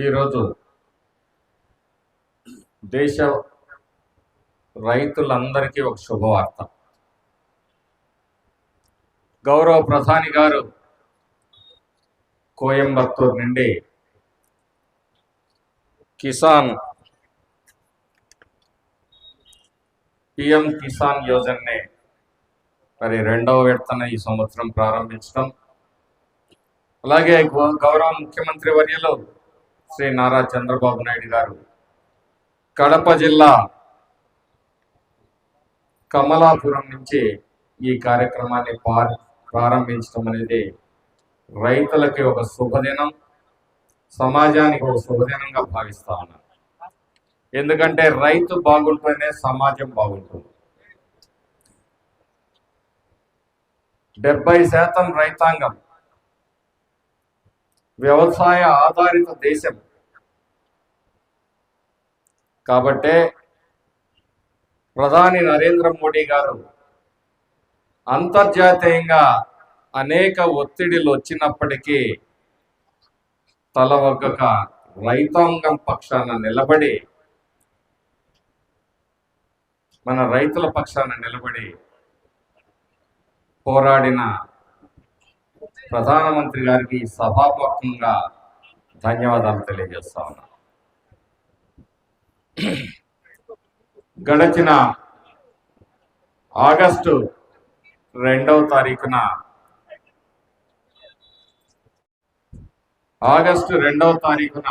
ఈరోజు దేశ రైతులందరికీ ఒక శుభవార్త. గౌరవ ప్రధాని గారు కోయంబత్తూర్ నుండి కిసాన్ పిఎం కిసాన్ యోజనని మరి రెండవ విడతన ఈ సంవత్సరం ప్రారంభించడం. అలాగే గౌరవ ముఖ్యమంత్రి వర్యలో శ్రీ నారా చంద్రబాబు నాయుడు గారు. కడప జిల్లా కమలాపురం నుంచి ఈ కార్యక్రమాన్ని ప్రారంభించడం అనేది రైతులకి ఒక శుభదినం సమాజానికి ఒక శుభదినంగా భావిస్తా ఉన్నాను. ఎందుకంటే రైతు బాగుంటేనే సమాజం బాగుంటుంది. డెబ్బై శాతం రైతాంగం వ్యవసాయ ఆధారిత దేశం. కాబట్టే ప్రధాని నరేంద్ర మోడీ గారు అంతర్జాతీయంగా అనేక ఒత్తిడిలు వచ్చినప్పటికీ తల ఒగ్గక రైతాంగం పక్షాన నిలబడి మన రైతుల పక్షాన నిలబడి పోరాడిన ప్రధానమంత్రి గారికి సభాముఖంగా ధన్యవాదాలు తెలియజేస్తా ఉన్నా. గడచిన ఆగస్టు రెండవ తారీఖున ఆగస్టు రెండవ తారీఖున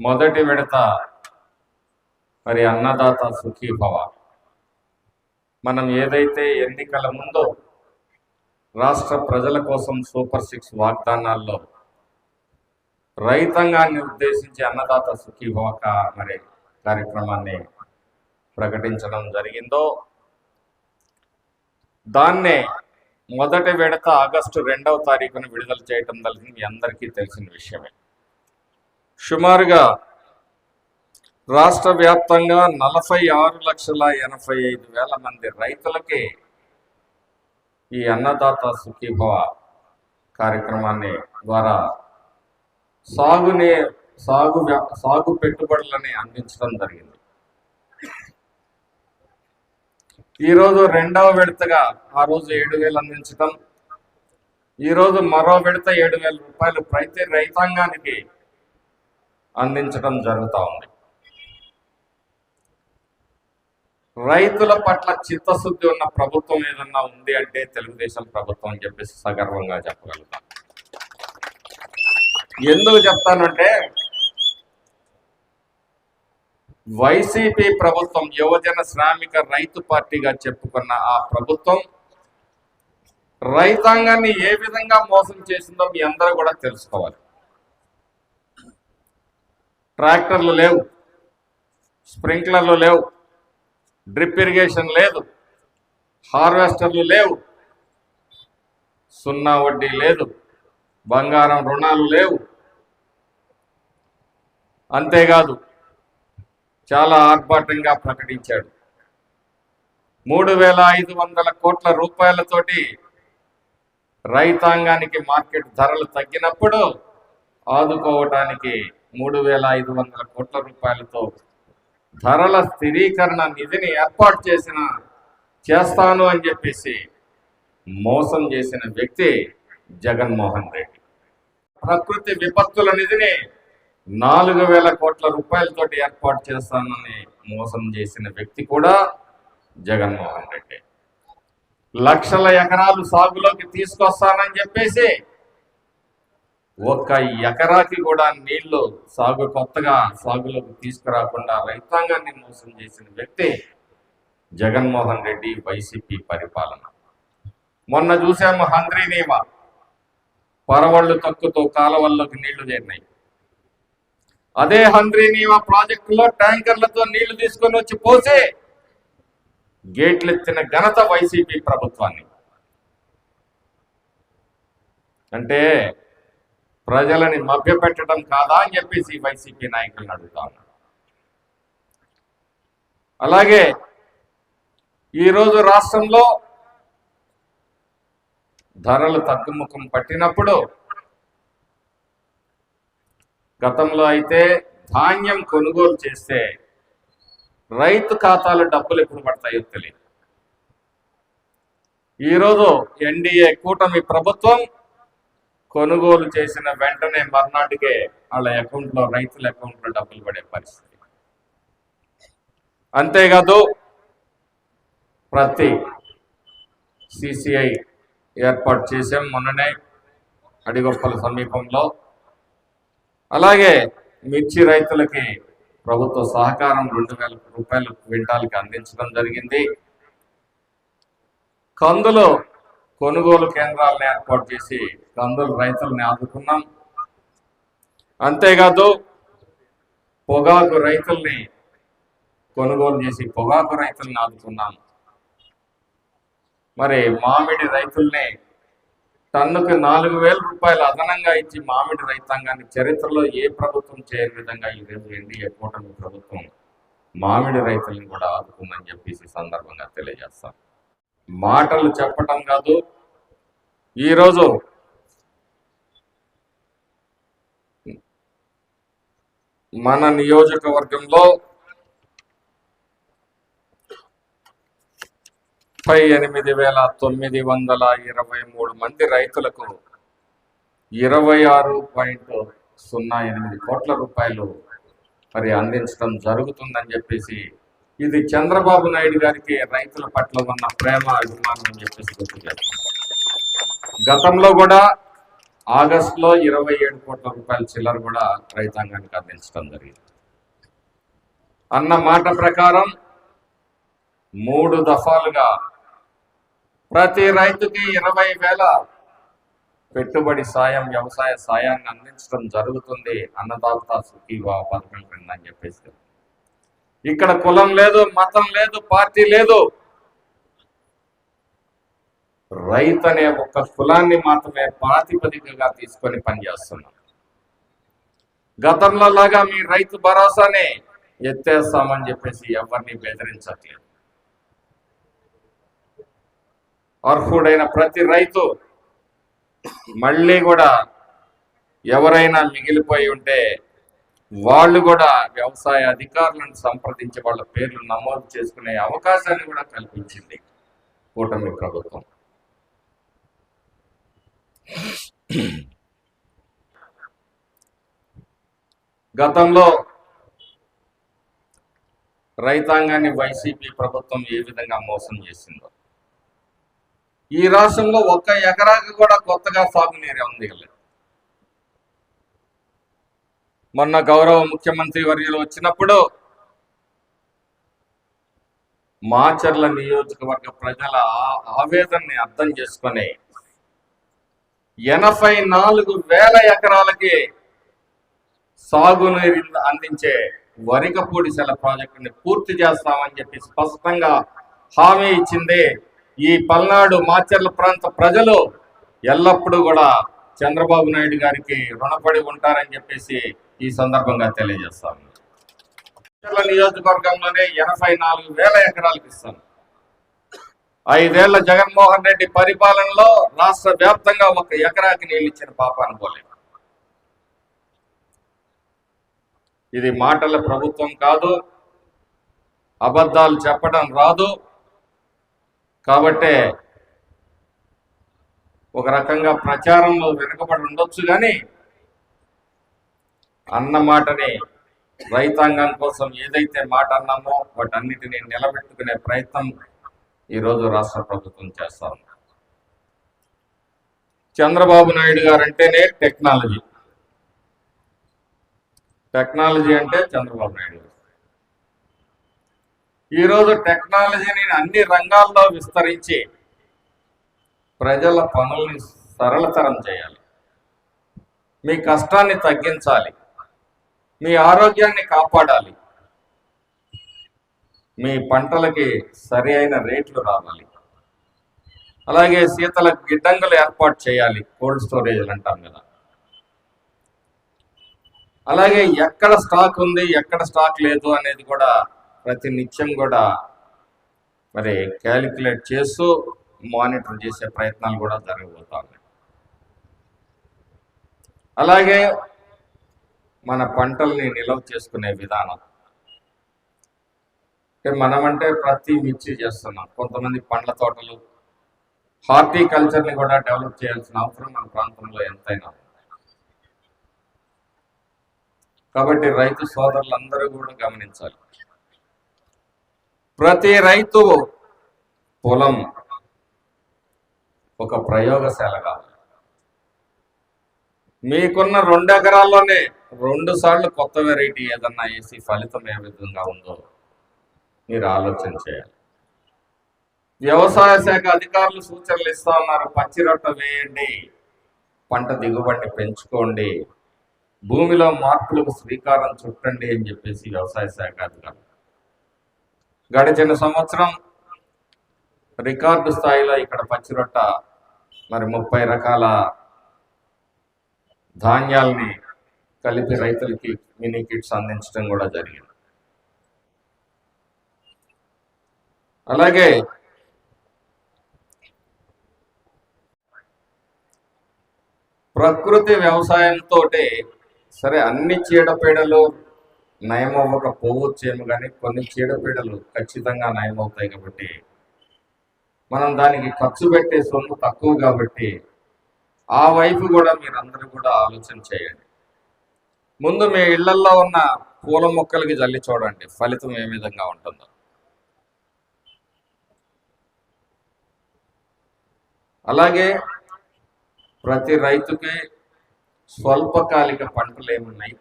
మొదటి విడత మరి అన్నదాత సుఖీభవ. మనం ఏదైతే ఎన్నికల ముందో రాష్ట్ర ప్రజల కోసం సూపర్ సిక్స్ వాగ్దానాల్లో రైతాంగాన్ని ఉద్దేశించి అన్నదాత సుఖీ హోక మరి కార్యక్రమాన్ని ప్రకటించడం జరిగిందో దాన్నే మొదటి విడత ఆగస్టు రెండవ తారీఖున విడుదల చేయటం జరిగింది. మీ అందరికీ తెలిసిన విషయమే. సుమారుగా రాష్ట్ర వ్యాప్తంగా నలభై ఆరు లక్షల ఎనభై ఐదు వేల మంది రైతులకి ఈ అన్నదాత సుఖీభవ కార్యక్రమాన్ని ద్వారా సాగుని సాగు సాగు పెట్టుబడులని అందించడం జరిగింది. ఈరోజు రెండవ విడతగా ఆ రోజు ఏడు వేలు అందించడం ఈరోజు మరో విడత ఏడు వేల రూపాయలు ప్రతి రైతాంగానికి అందించడం జరుగుతూ ఉంది. రైతుల పట్ల చిత్తశుద్ధి ఉన్న ప్రభుత్వం ఏదన్నా ఉంది అంటే తెలుగుదేశం ప్రభుత్వం అని చెప్పేసి సగర్వంగా చెప్పగలుగుతాం. ఎందుకు చెప్తానంటే వైసీపీ ప్రభుత్వం యువజన శ్రామిక రైతు పార్టీగా చెప్పుకున్న ఆ ప్రభుత్వం రైతాంగాన్ని ఏ విధంగా మోసం చేసిందో మీ అందరూ కూడా తెలుసుకోవాలి. ట్రాక్టర్లు లేవు స్ప్రింక్లర్లు లేవు డ్రిప్ ఇరిగేషన్ లేదు. హార్వెస్టర్లు లేవు. సున్నా వడ్డీ లేదు. బంగారం రుణాలు లేవు. అంతేకాదు చాలా ఆర్భాటంగా ప్రకటించాడు. మూడు వేల ఐదు వందల కోట్ల రూపాయలతోటి రైతాంగానికి మార్కెట్ ధరలు తగ్గినప్పుడు ఆదుకోవటానికి మూడు వేల ఐదు వందల కోట్ల రూపాయలతో ధరల స్థిరీకరణ నిధిని ఏర్పాటు చేసిన చేస్తాను అని చెప్పేసి మోసం చేసిన వ్యక్తి జగన్మోహన్ రెడ్డి. ప్రకృతి విపత్తుల నిధిని నాలుగు వేల కోట్ల రూపాయలతోటి ఏర్పాటు చేస్తానని మోసం చేసిన వ్యక్తి కూడా జగన్మోహన్ రెడ్డి. లక్షల ఎకరాలు సాగులోకి తీసుకొస్తానని చెప్పేసి ఒక్క ఎకరాకి కూడా నీళ్ళు సాగు కొత్తగా సాగులోకి తీసుకురాకుండా రైతాంగాన్ని మోసం చేసిన వ్యక్తి జగన్మోహన్ రెడ్డి వైసీపీ పరిపాలన. మొన్న చూసాము హంద్రీనీమ పరవళ్ళు తక్కుతో కాలవల్లోకి నీళ్ళు చేరినాయి. అదే హంద్రీనీమ ప్రాజెక్టులో ట్యాంకర్లతో నీళ్ళు తీసుకొని వచ్చి పోసి గేట్లు ఎత్తిన ఘనత వైసీపీ ప్రభుత్వాన్ని. అంటే ప్రజలని మభ్యపెట్టడం కాదా అని చెప్పేసి వైసీపీ నాయకులను అడుగుతా ఉన్నాడు అలాగే ఈరోజు రాష్ట్రంలో ధరలు తగ్గుముఖం పట్టినప్పుడు గతంలో అయితే ధాన్యం కొనుగోలు చేస్తే రైతు ఖాతాలో డబ్బులు ఎప్పుడు పడతాయో తెలియదు. ఈరోజు ఎన్డీఏ కూటమి ప్రభుత్వం కొనుగోలు చేసిన వెంటనే మర్నాటికే వాళ్ళ అకౌంట్లో రైతుల అకౌంట్లో డబ్బులు పడే పరిస్థితి. అంతేకాదు ప్రతి సిసిఐ ఏర్పాటు చేసాం మొన్ననే అడిగొప్పల సమీపంలో. అలాగే మిర్చి రైతులకి ప్రభుత్వ సహకారం రెండు వేల రూపాయలు క్వింటాల్కి అందించడం జరిగింది. కందులు కొనుగోలు కేంద్రాలను ఏర్పాటు చేసి కందులు రైతుల్ని ఆదుకున్నాం. అంతేకాదు పొగాకు రైతుల్ని కొనుగోలు చేసి పొగాకు రైతుల్ని ఆదుకున్నాం. మరి మామిడి రైతుల్ని టన్నుకు నాలుగు వేల రూపాయలు అదనంగా ఇచ్చి మామిడి రైతాంగాన్ని చరిత్రలో ఏ ప్రభుత్వం చేయని విధంగా ఈరోజు ఎన్డీఏ కూటమి ప్రభుత్వం మామిడి రైతులను కూడా ఆదుకుందని చెప్పేసి సందర్భంగా తెలియజేస్తాం. మాటలు చెప్పటం కాదు. ఈరోజు మన నియోజకవర్గంలో ముప్పై ఎనిమిది వేల తొమ్మిది వందల ఇరవై మూడు మంది రైతులకు ఇరవై ఆరు పాయింట్ సున్నా ఎనిమిది కోట్ల రూపాయలు మరి అందించడం జరుగుతుందని చెప్పేసి ఇది చంద్రబాబు నాయుడు గారికి రైతుల పట్ల ఉన్న ప్రేమ అభిమానం అని చెప్పేసి గుర్తు గతంలో కూడా ఆగస్టులో ఇరవై ఏడు కోట్ల రూపాయల చిల్లర కూడా రైతాంగానికి అందించడం జరిగింది. అన్న మాట ప్రకారం మూడు దఫాలుగా ప్రతి రైతుకి ఇరవై వేల పెట్టుబడి సాయం వ్యవసాయ సాయాన్ని అందించడం జరుగుతుంది. అన్నదాత సుఖీవా పథకం కింద అని చెప్పేసి ఇక్కడ కులం లేదు మతం లేదు పార్టీ లేదు. రైతు అనే ఒక కులాన్ని మాత్రమే ప్రాతిపదికగా తీసుకొని పనిచేస్తున్నాం. గతంలో లాగా మీ రైతు భరోసానే ఎత్తేస్తామని చెప్పేసి ఎవరిని బెదిరించట్లేదు. అర్హుడైన ప్రతి రైతు మళ్ళీ కూడా ఎవరైనా మిగిలిపోయి ఉంటే వాళ్ళు కూడా వ్యవసాయ అధికారులను సంప్రదించి వాళ్ళ పేర్లు నమోదు చేసుకునే అవకాశాన్ని కూడా కల్పించింది కూటమి ప్రభుత్వం. గతంలో రైతాంగాన్ని వైసీపీ ప్రభుత్వం ఏ విధంగా మోసం చేసిందో. ఈ రాష్ట్రంలో ఒక్క ఎకరాకి కూడా కొత్తగా సాగునీరు అందగలేదు మొన్న గౌరవ ముఖ్యమంత్రి వర్యులు వచ్చినప్పుడు మాచర్ల నియోజకవర్గ ప్రజల ఆవేదనని అర్థం చేసుకొని ఎనభై నాలుగు వేల ఎకరాలకి సాగునీరు అందించే వరికపూడి సెల ప్రాజెక్టుని పూర్తి చేస్తామని చెప్పి స్పష్టంగా హామీ ఇచ్చింది. ఈ పల్నాడు మాచర్ల ప్రాంత ప్రజలు ఎల్లప్పుడూ కూడా చంద్రబాబు నాయుడు గారికి రుణపడి ఉంటారని చెప్పేసి ఈ సందర్భంగా తెలియజేస్తాను నియోజకవర్గంలోనే ఎనభై నాలుగు వేల ఎకరాలకు ఇస్తాను. ఐదేళ్ళ జగన్మోహన్ రెడ్డి పరిపాలనలో రాష్ట్ర వ్యాప్తంగా ఒక ఎకరాకి నీళ్ళు ఇచ్చిన పాపాను ఇది మాటల ప్రభుత్వం కాదు అబద్ధాలు చెప్పడం రాదు. కాబట్టే ఒక రకంగా ప్రచారంలో వెనుకబడి ఉండొచ్చు కానీ అన్న మాటని రైతాంగం కోసం ఏదైతే మాట అన్నామో వాటన్నిటిని నిలబెట్టుకునే ప్రయత్నం ఈరోజు రాష్ట్ర ప్రభుత్వం చేస్తా ఉంది. చంద్రబాబు నాయుడు గారు అంటేనే టెక్నాలజీ. టెక్నాలజీ అంటే చంద్రబాబు నాయుడు గారు. ఈరోజు టెక్నాలజీని అన్ని రంగాల్లో విస్తరించి ప్రజల పనుల్ని సరళతరం చేయాలి. మీ కష్టాన్ని తగ్గించాలి. మీ ఆరోగ్యాన్ని కాపాడాలి. మీ పంటలకి సరి అయిన రేట్లు రావాలి. అలాగే శీతల గిడ్డంగులు ఏర్పాటు చేయాలి. కోల్డ్ స్టోరేజ్ అంటాం కదా. అలాగే ఎక్కడ స్టాక్ ఉంది ఎక్కడ స్టాక్ లేదు అనేది కూడా ప్రతి నిత్యం కూడా మరి క్యాలిక్యులేట్ చేస్తూ మానిటర్ చేసే ప్రయత్నాలు కూడా జరగబోతా అలాగే మన పంటల్ని నిల్వ చేసుకునే విధానం. అంటే మనమంటే ప్రతి మిర్చి చేస్తున్నాం. కొంతమంది పండ్ల తోటలు హార్టికల్చర్ని కూడా డెవలప్ చేయాల్సిన అవసరం మన ప్రాంతంలో ఎంతైనా కాబట్టి రైతు సోదరులందరూ కూడా గమనించాలి. ప్రతి రైతు పొలం ఒక ప్రయోగశాల కావాలి మీకున్న రెండు ఎకరాల్లోనే రెండు సార్లు కొత్త వెరైటీ ఏదన్నా వేసి ఫలితం ఏ విధంగా ఉందో మీరు ఆలోచన చేయాలి. వ్యవసాయ శాఖ అధికారులు సూచనలు ఇస్తా ఉన్నారు పచ్చి రొట్ట వేయండి పంట దిగుబడిని పెంచుకోండి భూమిలో మార్పులకు శ్రీకారం చుట్టండి అని చెప్పేసి వ్యవసాయ శాఖ అధికారులు. గడిచిన సంవత్సరం రికార్డు స్థాయిలో ఇక్కడ పచ్చి రొట్ట మరి ముప్పై రకాల ధాన్యాల్ని కలిపి రైతులకి మినీ కిట్స్ అందించడం కూడా జరిగింది. అలాగే ప్రకృతి వ్యవసాయంతో సరే అన్ని చీడపీడలు నయమవ్వకపోవచ్చేమో కానీ కొన్ని చీడపీడలు ఖచ్చితంగా నయమవుతాయి కాబట్టి మనం దానికి ఖర్చు పెట్టే సొమ్ము తక్కువ కాబట్టి ఆ వైపు కూడా మీరందరూ కూడా ఆలోచన చేయండి. ముందు మీ ఇళ్ళల్లో ఉన్న పూల మొక్కలకి జల్లి చూడండి. ఫలితం ఏ విధంగా ఉంటుందో. అలాగే ప్రతి రైతుకి స్వల్పకాలిక పంటలు ఏమున్నాయి?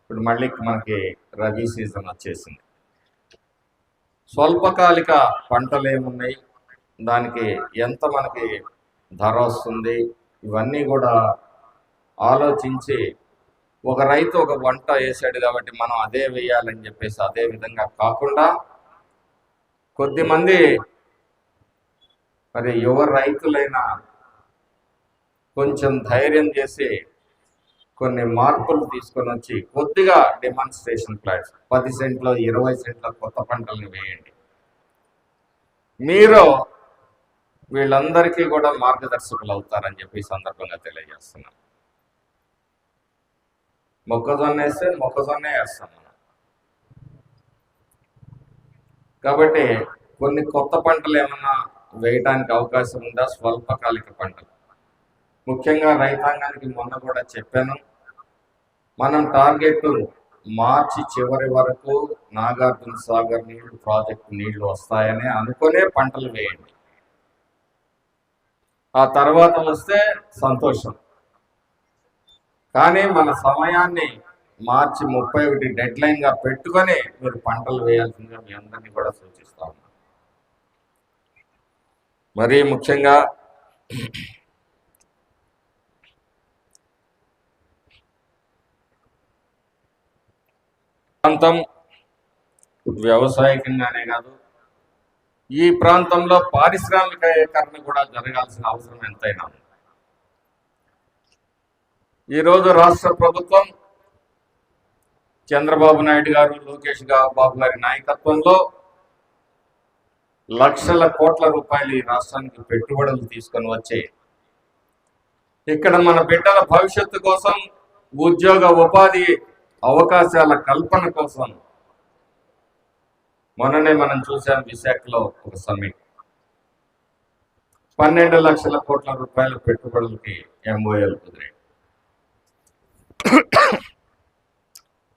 ఇప్పుడు మళ్ళీ మనకి రబీ సీజన్ వచ్చేసింది. స్వల్పకాలిక పంటలు ఏమున్నాయి? దానికి ఎంత మనకి ధర వస్తుంది? ఇవన్నీ కూడా ఆలోచించి ఒక రైతు ఒక వంట వేసాడు కాబట్టి మనం అదే వేయాలని చెప్పేసి అదే విధంగా కాకుండా కొద్దిమంది మరి యువ రైతులైన కొంచెం ధైర్యం చేసి కొన్ని మార్పులు తీసుకొని వచ్చి కొద్దిగా డెమాన్స్ట్రేషన్ ప్లాట్స్ పది సెంట్లో ఇరవై సెంట్ల కొత్త పంటలను వేయండి. మీరు వీళ్ళందరికీ కూడా మార్గదర్శకులు అవుతారని చెప్పి ఈ సందర్భంగా తెలియజేస్తున్నాం. మొక్కజొన్న వేస్తే మొక్కజొన్నే వేస్తాం మనం. కాబట్టి కొన్ని కొత్త పంటలు ఏమన్నా వేయడానికి అవకాశం ఉందా? స్వల్పకాలిక పంటలు. ముఖ్యంగా రైతాంగానికి మొన్న కూడా చెప్పాను. మనం టార్గెట్ మార్చి చివరి వరకు నాగార్జున సాగర్ నీళ్ళు ప్రాజెక్టు నీళ్ళు వస్తాయని అనుకునే పంటలు వేయండి. ఆ తర్వాత వస్తే సంతోషం. కానీ మన సమయాన్ని మార్చి ముప్పై ఒకటి డెడ్ లైన్గా పెట్టుకొని మీరు పంటలు వేయాల్సిందిగా మీ అందరినీ కూడా సూచిస్తా ఉన్నాను మరీ ముఖ్యంగా ప్రాంతం వ్యవసాయకంగానే కాదు ఈ ప్రాంతంలో పారిశ్రామికీకరణ కూడా జరగాల్సిన అవసరం ఎంతైనా ఈరోజు రాష్ట్ర ప్రభుత్వం చంద్రబాబు నాయుడు గారు లోకేష్ బాబు గారి నాయకత్వంలో లక్షల కోట్ల రూపాయలు ఈ రాష్ట్రానికి పెట్టుబడులు తీసుకొని వచ్చి ఇక్కడ మన బిడ్డల భవిష్యత్తు కోసం ఉద్యోగ ఉపాధి అవకాశాల కల్పన కోసం మొన్ననే మనం చూసాం విశాఖలో ఒక సమ్మిట్. పన్నెండు లక్షల కోట్ల రూపాయల పెట్టుబడులకి ఎంఓఏలు కుదిరాయి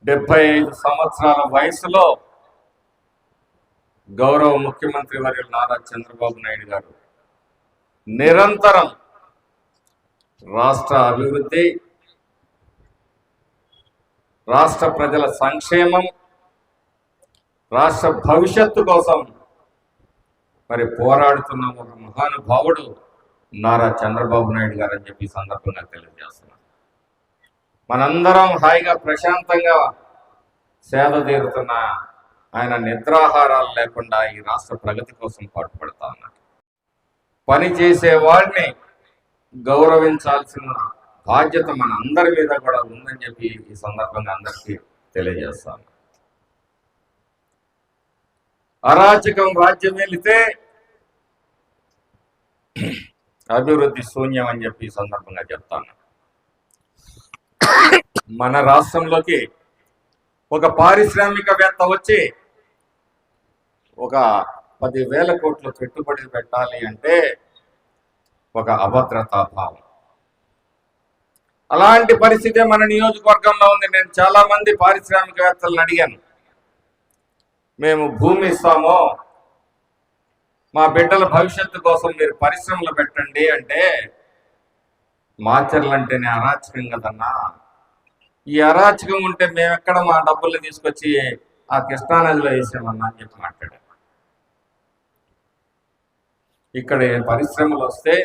డెబ్బై ఐదు సంవత్సరాల వయసులో గౌరవ ముఖ్యమంత్రి వర్యులు నారా చంద్రబాబు నాయుడు గారు నిరంతరం రాష్ట్ర అభివృద్ధి రాష్ట్ర ప్రజల సంక్షేమం రాష్ట్ర భవిష్యత్తు కోసం మరి పోరాడుతున్న ఒక మహానుభావుడు నారా చంద్రబాబు నాయుడు గారు అని చెప్పి సందర్భంగా తెలియజేస్తున్నారు మనందరం హాయిగా ప్రశాంతంగా సేద తీరుతున్న ఆయన నిద్రాహారాలు లేకుండా ఈ రాష్ట్ర ప్రగతి కోసం పాటుపడతా ఉన్నారు పని చేసే వాడిని గౌరవించాల్సిన బాధ్యత మన అందరి మీద కూడా ఉందని చెప్పి ఈ సందర్భంగా అందరికీ తెలియజేస్తాను. అరాచకం రాజ్యం వెళితే అభివృద్ధి శూన్యం అని చెప్పి ఈ సందర్భంగా చెప్తాను. మన రాష్ట్రంలోకి ఒక పారిశ్రామికవేత్త వచ్చి ఒక పదివేల కోట్లు పెట్టుబడి పెట్టాలి అంటే ఒక అభద్రతా భావం. అలాంటి పరిస్థితి మన నియోజకవర్గంలో ఉంది. నేను చాలా మంది పారిశ్రామికవేత్తలను అడిగాను. మేము భూమి ఇస్తాము. మా బిడ్డల భవిష్యత్తు కోసం మీరు పరిశ్రమలు పెట్టండి అంటే మాచర్లు అంటేనే అరాచకం కదన్నా. ఈ అరాచకం ఉంటే మేము ఎక్కడ మా డబ్బుల్ని తీసుకొచ్చి ఆ కృష్ణానదిలో వేసామన్నా అని చెప్పి మాట్లాడారు. ఇక్కడ పరిశ్రమలు వస్తే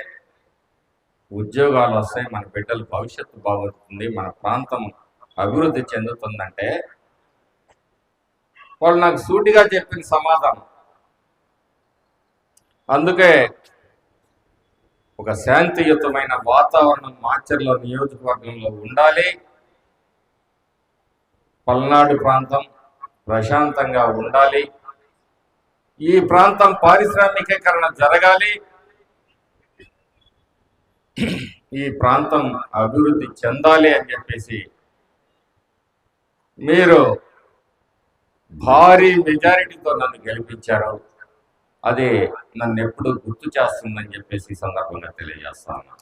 ఉద్యోగాలు వస్తాయి మన బిడ్డల భవిష్యత్తు బాగుంటుంది మన ప్రాంతం అభివృద్ధి చెందుతుందంటే వాళ్ళు నాకు సూటిగా చెప్పిన సమాధానం. అందుకే ఒక శాంతియుతమైన వాతావరణం మాచర్ల నియోజకవర్గంలో ఉండాలి. పల్నాడు ప్రాంతం ప్రశాంతంగా ఉండాలి. ఈ ప్రాంతం పారిశ్రామికీకరణ జరగాలి. ఈ ప్రాంతం అభివృద్ధి చెందాలి అని చెప్పేసి మీరు భారీ మెజారిటీతో నన్ను గెలిపించారు. అది నన్ను ఎప్పుడు గుర్తు చేస్తుందని చెప్పేసి ఈ సందర్భంగా తెలియజేస్తాను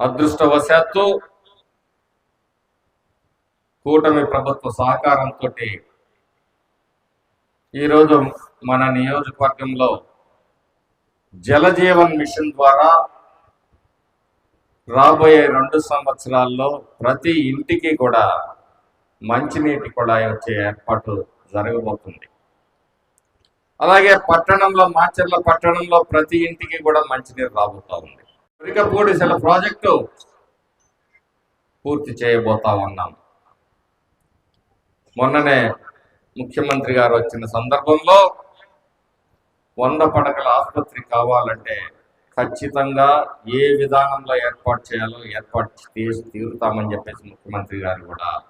అదృష్టవశాత్తు కూటమి ప్రభుత్వ సహకారంతో ఈరోజు మన నియోజకవర్గంలో జలజీవన్ మిషన్ ద్వారా రాబోయే రెండు సంవత్సరాల్లో ప్రతి ఇంటికి కూడా మంచినీటి కుళాయి వచ్చే ఏర్పాటు జరగబోతుంది. అలాగే పట్టణంలో మాచర్ల పట్టణంలో ప్రతి ఇంటికి కూడా మంచినీరు రాబోతా ఉంది. ఉరికపూడిసెల ప్రాజెక్టు పూర్తి చేయబోతా ఉన్నాం. మొన్ననే ముఖ్యమంత్రి గారు వచ్చిన సందర్భంలో వంద పడకల ఆసుపత్రి కావాలంటే ఖచ్చితంగా ఏ విధానంలో ఏర్పాటు చేయాలో ఏర్పాటు చేసి తీరుతామని చెప్పేసి ముఖ్యమంత్రి గారు కూడా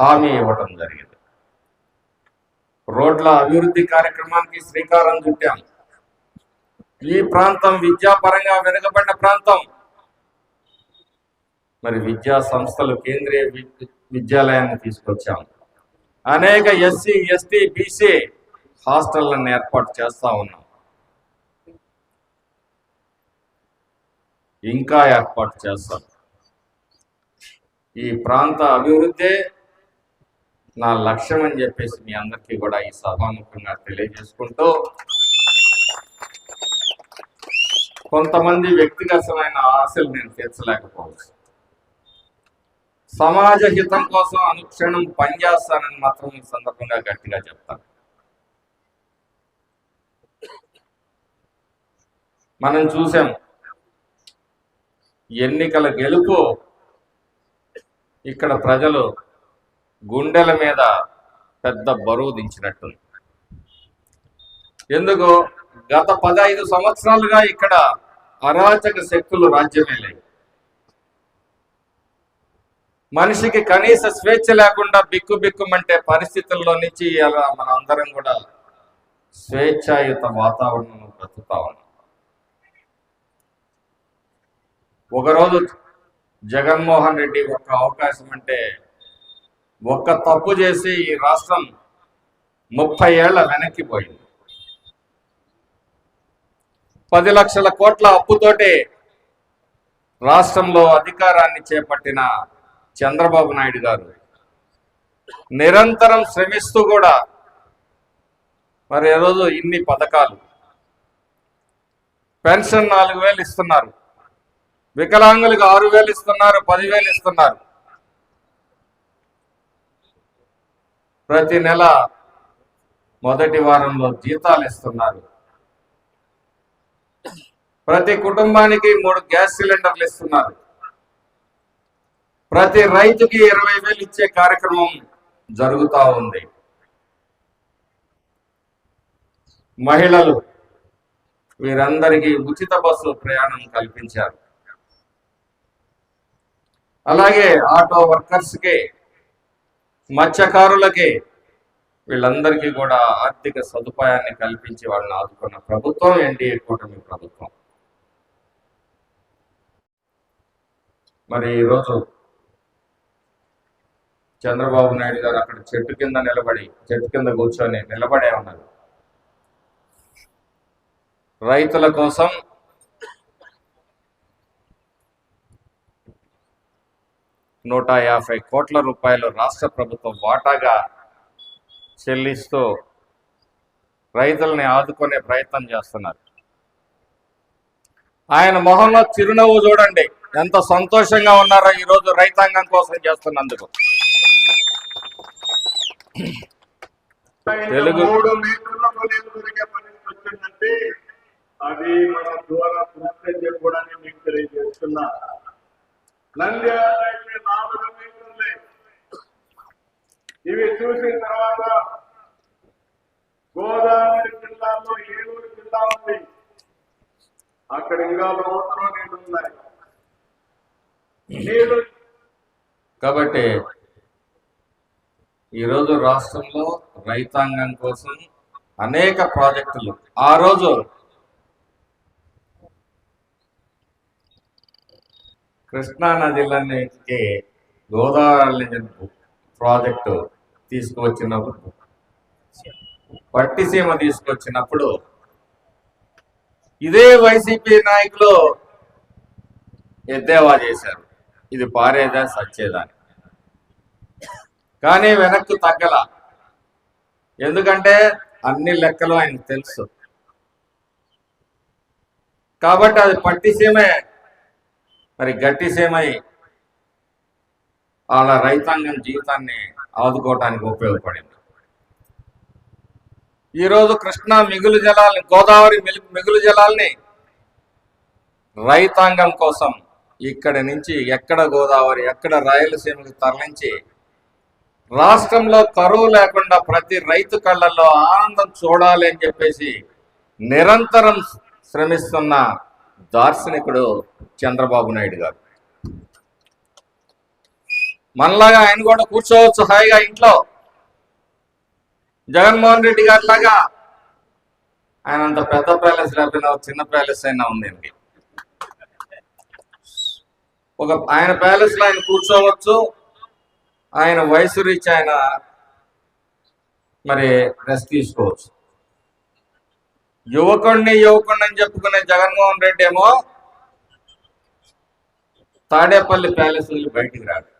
హామీ ఇవ్వటం జరిగింది. రోడ్ల అభివృద్ధి కార్యక్రమానికి శ్రీకారం చుట్టాం. ఈ ప్రాంతం విద్యాపరంగా వెనుకబడిన ప్రాంతం. మరి విద్యా సంస్థలు కేంద్రీయ వి- విద్యాలయాన్ని తీసుకొచ్చాం. అనేక ఎస్సీ ఎస్టీ బీసీ హాస్టళ్ళను ఏర్పాటు చేస్తా ఉన్నాం. ఇంకా ఏర్పాటు చేస్తారు ఈ ప్రాంత అభివృద్ధే నా లక్ష్యం అని చెప్పేసి మీ అందరికీ కూడా ఈ సభాముఖంగా తెలియజేసుకుంటూ కొంతమంది వ్యక్తిగతమైన ఆశలు నేను తీర్చలేకపోవచ్చు. సమాజ హితం కోసం అనుక్షణం పనిచేస్తానని మాత్రం ఈ సందర్భంగా గట్టిగా చెప్తాను. మనం చూసాం ఎన్నికల గెలుపు. ఇక్కడ ప్రజలు గుండెల మీద పెద్ద బరువు దించినట్టుంది ఎందుకు? గత పదహైదు సంవత్సరాలుగా ఇక్కడ అరాచక శక్తులు రాజ్యమేలాయి మనిషికి కనీస స్వేచ్ఛ లేకుండా బిక్కు బిక్కుమంటే పరిస్థితుల్లో నుంచి ఇలా మన అందరం కూడా స్వేచ్ఛాయుత వాతావరణం బ్రతుకుతా ఉన్నాం. ఒకరోజు జగన్మోహన్ రెడ్డి ఒక్క అవకాశం అంటే ఒక్క తప్పు చేసి ఈ రాష్ట్రం ముప్పై ఏళ్ళ వెనక్కి పోయింది. పది లక్షల కోట్ల అప్పుతోటి రాష్ట్రంలో అధికారాన్ని చేపట్టిన చంద్రబాబు నాయుడు గారు నిరంతరం శ్రమిస్తూ కూడా మరి ఈరోజు ఇన్ని పథకాలు. పెన్షన్ నాలుగు వేలు ఇస్తున్నారు. వికలాంగులకు ఆరు వేలు ఇస్తున్నారు పదివేలు ఇస్తున్నారు. ప్రతి నెల మొదటి వారంలో జీతాలు ఇస్తున్నారు. ప్రతి కుటుంబానికి మూడు గ్యాస్ సిలిండర్లు ఇస్తున్నారు. ప్రతి రైతుకి ఇరవై వేలు ఇచ్చే కార్యక్రమం జరుగుతూ ఉంది. మహిళలు వీరందరికీ ఉచిత బస్సు ప్రయాణం కల్పించారు. అలాగే ఆటో వర్కర్స్కి మత్స్యకారులకి వీళ్ళందరికీ కూడా ఆర్థిక సదుపాయాన్ని కల్పించి వాళ్ళని ఆదుకున్న ప్రభుత్వం ఎన్డీఏ కూటమి ప్రభుత్వం. మరి ఈరోజు చంద్రబాబు నాయుడు గారు అక్కడ చెట్టు కింద నిలబడి చెట్టు కింద కూర్చొని నిలబడే ఉన్నారు. రైతుల కోసం నూట యాభై కోట్ల రూపాయలు రాష్ట్ర ప్రభుత్వం వాటాగా చెల్లిస్తూ రైతుల్ని ఆదుకునే ప్రయత్నం చేస్తున్నారు. ఆయన మొహంలో చిరునవ్వు చూడండి. ఎంత సంతోషంగా ఉన్నారో ఈరోజు రైతాంగం కోసం చేస్తున్నందుకు. తెలుగు- అది మన ద్వారా పూర్తి మీకు తెలియజేస్తున్నా. నంద్యాల అయితే నాలుగు మీటర్లే ఇవి చూసిన తర్వాత గోదావరి జిల్లాలో ఏలూరు జిల్లా ఉంది. అక్కడ ఇంకా లోతులో నీళ్ళు ఉన్నాయి. నీళ్ళు కాబట్టి ఈరోజు రాష్ట్రంలో రైతాంగం కోసం అనేక ప్రాజెక్టులు. ఆ రోజు కృష్ణా నదిలోనికి గోదావరి ప్రాజెక్టు తీసుకువచ్చినప్పుడు. పట్టిసీమ తీసుకొచ్చినప్పుడు ఇదే వైసీపీ నాయకులు ఎద్దేవా చేశారు. ఇది పారేదా సచ్చేదాని కానీ వెనక్కు తగ్గల. ఎందుకంటే అన్ని లెక్కలు ఆయనకు తెలుసు. కాబట్టి అది పట్టిసీమే. మరి గట్టిసీమై వాళ్ళ రైతాంగం జీవితాన్ని ఆదుకోవటానికి ఉపయోగపడింది. ఈరోజు కృష్ణా మిగులు జలాలని గోదావరి మిగులు జలాల్ని రైతాంగం కోసం ఇక్కడి నుంచి ఎక్కడ గోదావరి ఎక్కడ రాయలసీమకు తరలించి రాష్ట్రంలో కరువు లేకుండా ప్రతి రైతు కళ్ళల్లో ఆనందం చూడాలి అని చెప్పేసి నిరంతరం శ్రమిస్తున్న దార్శనికుడు చంద్రబాబు నాయుడు గారు. మనలాగా ఆయన కూడా కూర్చోవచ్చు హాయిగా ఇంట్లో. జగన్మోహన్ రెడ్డి గారి లాగా ఆయన అంత పెద్ద ప్యాలెస్ లేకపోయినా చిన్న ప్యాలెస్ అయినా ఉంది ఆయనకి. ఒక ఆయన ప్యాలెస్లో ఆయన కూర్చోవచ్చు. ఆయన వయసు రీచ్ ఆయన మరి రెస్ట్ తీసుకోవచ్చు. యువకుడిని యువకుడిని అని చెప్పుకునే జగన్మోహన్ రెడ్డి ఏమో తాడేపల్లి ప్యాలెస్ వదిలి బయటికి రాడు.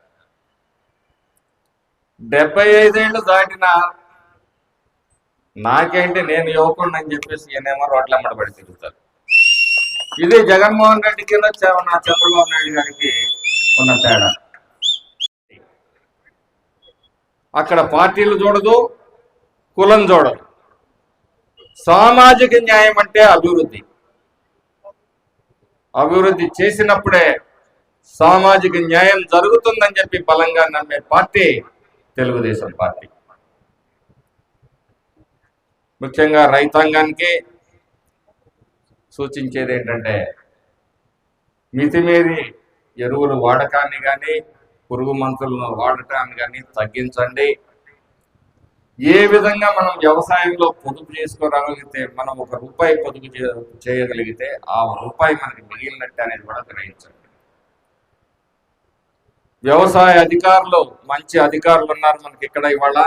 డెబ్బై ఐదేళ్ళు దాటిన నాకేంటి నేను యువకుండా అని చెప్పేసి ఈయనేమో రోడ్ల పడి తిరుగుతారు. ఇది జగన్మోహన్ రెడ్డి కింద నా చంద్రబాబు నాయుడు గారికి ఉన్న తేడా. అక్కడ పార్టీలు చూడదు కులం చూడదు. సామాజిక న్యాయం అంటే అభివృద్ధి. అభివృద్ధి చేసినప్పుడే సామాజిక న్యాయం జరుగుతుందని చెప్పి బలంగా నమ్మే పార్టీ తెలుగుదేశం పార్టీ. ముఖ్యంగా రైతాంగానికి సూచించేది ఏంటంటే మితిమీరి ఎరువులు వాడకాన్ని కానీ పురుగు మందులను వాడటాన్ని కానీ తగ్గించండి. ఏ విధంగా మనం వ్యవసాయంలో పొదుపు చేసుకోగలిగితే మనం ఒక రూపాయి పొదుపు చేయగలిగితే ఆ రూపాయి మనకి మిగిలినట్టు అనేది కూడా గ్రహించండి. వ్యవసాయ అధికారులు మంచి అధికారులు ఉన్నారు మనకి ఇక్కడ ఇవాళ.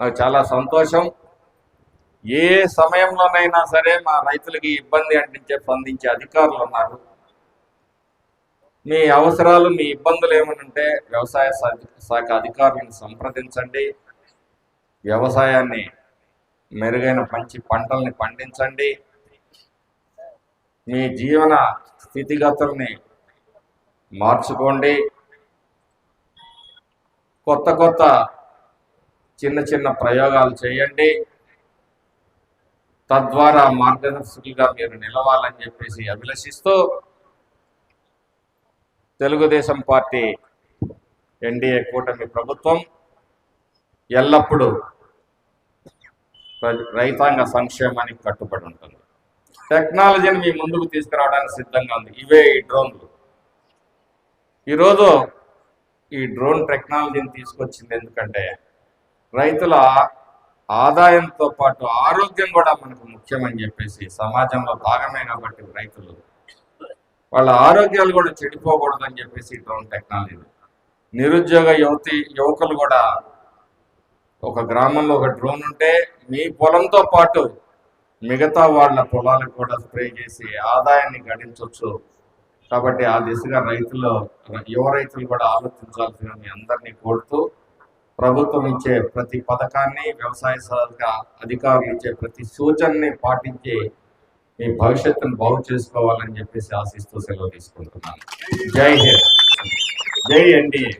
నాకు చాలా సంతోషం. ఏ సమయంలోనైనా సరే మా రైతులకి ఇబ్బంది అంటించే స్పందించే అధికారులు ఉన్నారు. మీ అవసరాలు మీ ఇబ్బందులు ఏమనంటే వ్యవసాయ శాఖ అధికారులను సంప్రదించండి. వ్యవసాయాన్ని మెరుగైన మంచి పంటల్ని పండించండి. మీ జీవన స్థితిగతుల్ని మార్చుకోండి. కొత్త కొత్త చిన్న చిన్న ప్రయోగాలు చేయండి. తద్వారా మార్గదర్శకులుగా మీరు నిలవాలని చెప్పేసి అభిలషిస్తూ తెలుగుదేశం పార్టీ ఎన్డీఏ కూటమి ప్రభుత్వం ఎల్లప్పుడూ రైతాంగ సంక్షేమానికి కట్టుబడి ఉంటుంది. టెక్నాలజీని మీ ముందుకు తీసుకురావడానికి సిద్ధంగా ఉంది. ఇవే ఈ డ్రోన్లు. ఈరోజు ఈ డ్రోన్ టెక్నాలజీని తీసుకొచ్చింది ఎందుకంటే రైతుల ఆదాయంతో పాటు ఆరోగ్యం కూడా మనకు ముఖ్యమని చెప్పేసి సమాజంలో భాగమే కాబట్టి రైతులు వాళ్ళ ఆరోగ్యాలు కూడా చెడిపోకూడదని చెప్పేసి డ్రోన్ టెక్నాలజీ. నిరుద్యోగ యువతి యువకులు కూడా ఒక గ్రామంలో ఒక డ్రోన్ ఉంటే మీ పొలంతో పాటు మిగతా వాళ్ళ పొలాలకు కూడా స్ప్రే చేసి ఆదాయాన్ని గడించవచ్చు కాబట్టి ఆ దిశగా రైతులు యువ రైతులు కూడా ఆలోచించాల్సిన మీ అందరినీ కోరుతూ ప్రభుత్వం ఇచ్చే ప్రతి పథకాన్ని వ్యవసాయ శాఖ అధికారులు ఇచ్చే ప్రతి సూచనని పాటించి మీ భవిష్యత్తును బాగు చేసుకోవాలని చెప్పేసి ఆశిస్తూ సెలవు తీసుకుంటున్నాను. జై హింద్. జై ఎన్డీఏ